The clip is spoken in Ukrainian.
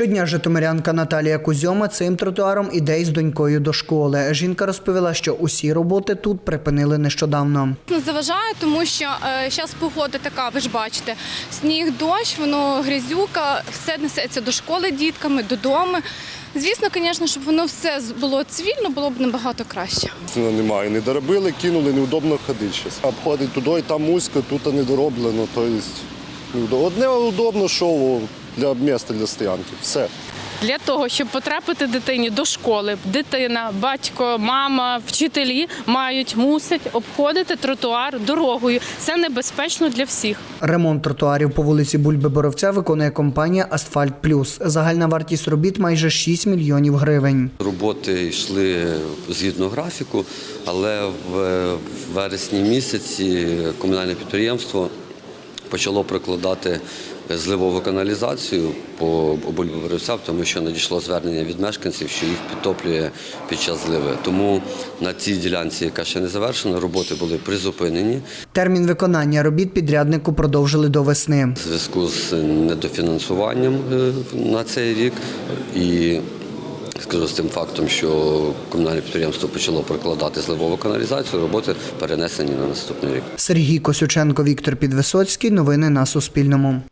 Щодня житомирянка Наталія Кузьома цим тротуаром іде із донькою до школи. Жінка розповіла, що усі роботи тут припинили нещодавно. Не заважає, тому що зараз погода така, ви ж бачите, сніг, дощ, воно грязюка, все несеться до школи дітками, додому. Звісно, звісно, щоб воно все було цивільно, було б набагато краще. Ну, Немає, не доробили, кинули, неудобно ходити зараз. Обходить туди, і там вузько, тут не дороблено. Тобто, одне удобно, що для міста для стоянки. Все. Для того, щоб потрапити дитині до школи, дитина, батько, мама, вчителі мають мусять обходити тротуар дорогою. Це небезпечно для всіх. Ремонт тротуарів по вулиці Бульби Боровця виконує компанія Асфальт Плюс. Загальна вартість робіт майже 6 мільйонів гривень. Роботи йшли згідно графіку, але в вересні місяці комунальне підприємство почало прокладати зливову каналізацію по Бульбовиця, тому що надійшло звернення від мешканців, що їх підтоплює під час зливи. Тому на цій ділянці, яка ще не завершена, роботи були призупинені. Термін виконання робіт підряднику продовжили до весни. в зв'язку з недофінансуванням е, на цей рік і скажу з тим фактом, що комунальне підприємство почало прокладати зливову каналізацію, роботи перенесені на наступний рік. Сергій Косюченко, Віктор Підвисоцький. Новини на Суспільному.